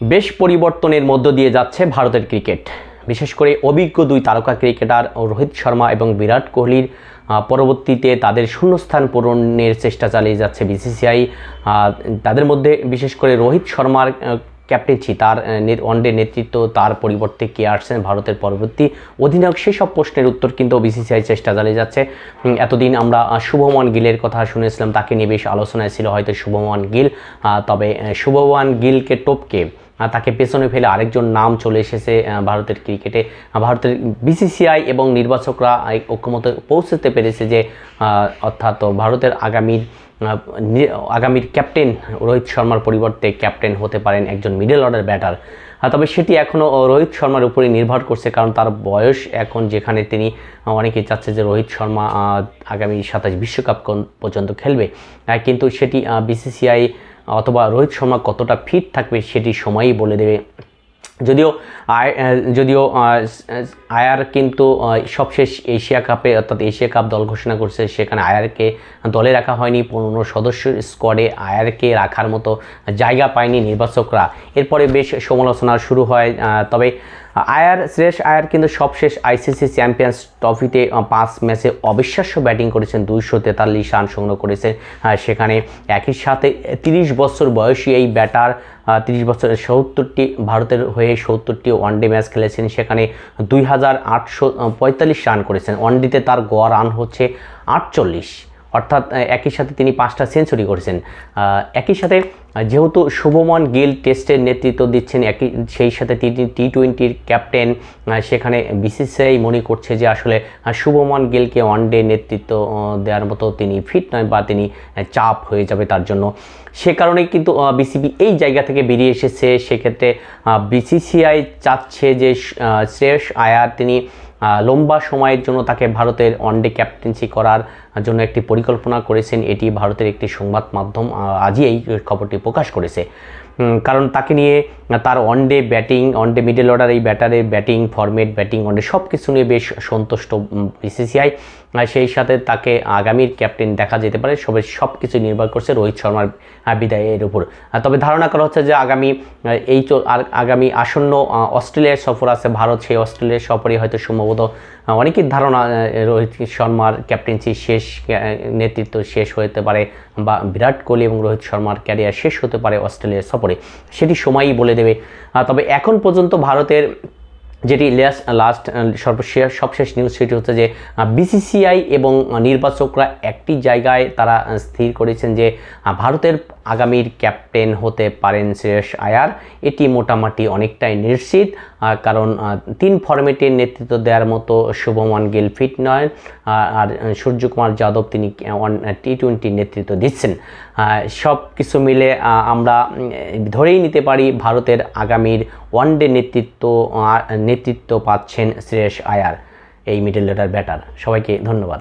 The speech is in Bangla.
বেশ পরিবর্তনের মধ্য দিয়ে যাচ্ছে ভারতের ক্রিকেট। বিশেষ করে অভিজ্ঞ দুই তারকা ক্রিকেটার রোহিত শর্মা এবং বিরাট কোহলির পরবর্তীতে তাদের শূন্যস্থান পূরণের চেষ্টা চালিয়ে যাচ্ছে বিসিসিআই। তাদের মধ্যে বিশেষ করে রোহিত শর্মার ক্যাপ্টেন্সি তার ওয়ানডে নেতৃত্ব, তার পরিবর্তে কে আসছেন ভারতের পরবর্তী অধিনায়ক। সেসব প্রশ্নের উত্তর কিন্তু বিসিসিআই চেষ্টা চালিয়ে যাচ্ছে। এতদিন আমরা শুভমান গিলের কথা শুনেছিলাম, তাকে নিয়ে বেশ আলোচনায় ছিল হয়তো শুভমান গিল। তবে শুভমান গিলকে টপকে তাকে পেছনে ফেলে আরেকজন নাম চলে এসেছে ভারতের ক্রিকেটে। ভারতের বিসিসিআই এবং নির্বাচকরা ঐক্যমতে পৌঁছতে পেরেছে যে অর্থাৎ ভারতের আগামীর আগামীর ক্যাপ্টেন রোহিত শর্মার পরিবর্তে ক্যাপ্টেন হতে পারেন একজন মিডল অর্ডার ব্যাটার তবে সেটি এখনও রোহিত শর্মার উপরেই নির্ভর করছে, কারণ তার বয়স এখন যেখানে তিনি অনেকেই চাচ্ছে যে রোহিত শর্মা আগামী সাতাশ বিশ্বকাপ পর্যন্ত খেলবে। কিন্তু সেটি বিসিসিআই অথবা রোহিত শর্মা কতটা ফিট থাকবে সেটি সময়ই বলে দেবে। যদিও আয় যদিও আয়ার কিন্তু সবশেষ এশিয়া কাপে, অর্থাৎ এশিয়া কাপ দল ঘোষণা করছে, সেখানে আয়ারকে দলে রাখা হয়নি। পনেরো সদস্য স্কোয়াডে আয়ারকে রাখার মতো জায়গা পায়নি নির্বাচকরা। এরপরে বেশ সমালোচনা শুরু হয় তবে আয়ার শ্রেয়স আয়ার কিন্তু সবশেষ আইসিসি চ্যাম্পিয়ন্স ট্রফিতে পাঁচ ম্যাচে অবিশ্বাস্য ব্যাটিং করেছেন, দুইশো তেতাল্লিশ রান সংগ্রহ করেছেন সেখানে একই সাথে তিরিশ বছর বয়সী এই ব্যাটার তিরিশ বছরের সত্তরটি ভারতের হয়ে সত্তরটি ওয়ানডে ম্যাচ খেলেছেন। সেখানে দুই হাজার আটশো পঁয়তাল্লিশ রান করেছেন। ওয়ানডেতে তার গড় রান হচ্ছে আটচল্লিশ। অর্থাৎ একই সাথে তিনি পাঁচটা সেঞ্চুরি করেছেন। একই সাথে, যেহেতু শুভমন গিল টেস্টের নেতৃত্ব দিচ্ছেন, একই, সেই সাথে তিনি টি টোয়েন্টির ক্যাপ্টেন সেখানে বিসিসিআই মনে করছে যে আসলে শুভমন গিলকে ওয়ানডে নেতৃত্ব দেওয়ার মতো তিনি ফিট নয় বা তিনি চাপ হয়ে যাবে তার জন্য। সে কারণেই কিন্তু বিসিবি এই জায়গা থেকে বেরিয়ে এসেছে। সেক্ষেত্রে বিসিসিআই চাচ্ছে যে শ্রেয়স আয়ার, তিনি লম্বা সময়ের জন্য তাকে ভারতের ওয়ানডে ক্যাপ্টেন্সি করার জন্য একটি পরিকল্পনা করেছেন। এটি ভারতের একটি সংবাদ মাধ্যম আজই এই খবরটি প্রকাশ করেছে। কারণ তাকে নিয়ে তার one day batting one day middle order এই ব্যাটারের ব্যাটিং ফরম্যাট ব্যাটিং ওয়ানডে সব কিছু নিয়ে বেশ সন্তুষ্ট বিসিসিআই সেই সাথে তাকে আগামীর ক্যাপ্টেন দেখা যেতে পারে সবে সব কিছু নির্ভর করছে রোহিত শর্মার আহ, বিদায়ের উপর। তবে ধারণা করা হচ্ছে যে আগামী এই আগামী আসন্ন অস্ট্রেলিয়ার সফর আছে ভারত সেই অস্ট্রেলিয়ার সফরে হয়তো সম্ভবত আহ, অনেকের ধারণা রোহিত শর্মার ক্যাপ্টেন্সি শেষ নেতৃত্ব শেষ হতে পারে বা বিরাট কোহলি এবং রোহিত শর্মার ক্যারিয়ার শেষ হতে পারে অস্ট্রেলিয়ার সফরে। সেটি সময়ই বলে দেবে। তবে এখন পর্যন্ত ভারতের যেটি লাস্ট লাস্ট সর্বশেষ, সবশেষ নিউজ সেটি হচ্ছে যে বিসিসিআই এবং নির্বাচকরা একটি জায়গায় তারা স্থির করেছেন যে ভারতের আগামীর ক্যাপ্টেন হতে পারেন শ্রেয়স আয়ার। এটি মোটামুটি অনেকটাই নিশ্চিত কারণ তিন ফরম্যাটের নেতৃত্ব দেওয়ার মতো শুভমান গিল ফিট নয় আর সূর্যকুমার যাদব তিনি টি টোয়েন্টি নেতৃত্ব দিচ্ছেন। সব কিছু মিলে আমরা ধরেই নিতে পারি ভারতের আগামীর ওয়ানডে নেতৃত্ব নেতৃত্ব পাচ্ছেন শ্রেয়স আয়ার, এই মিডল অর্ডার ব্যাটার। সবাইকে ধন্যবাদ।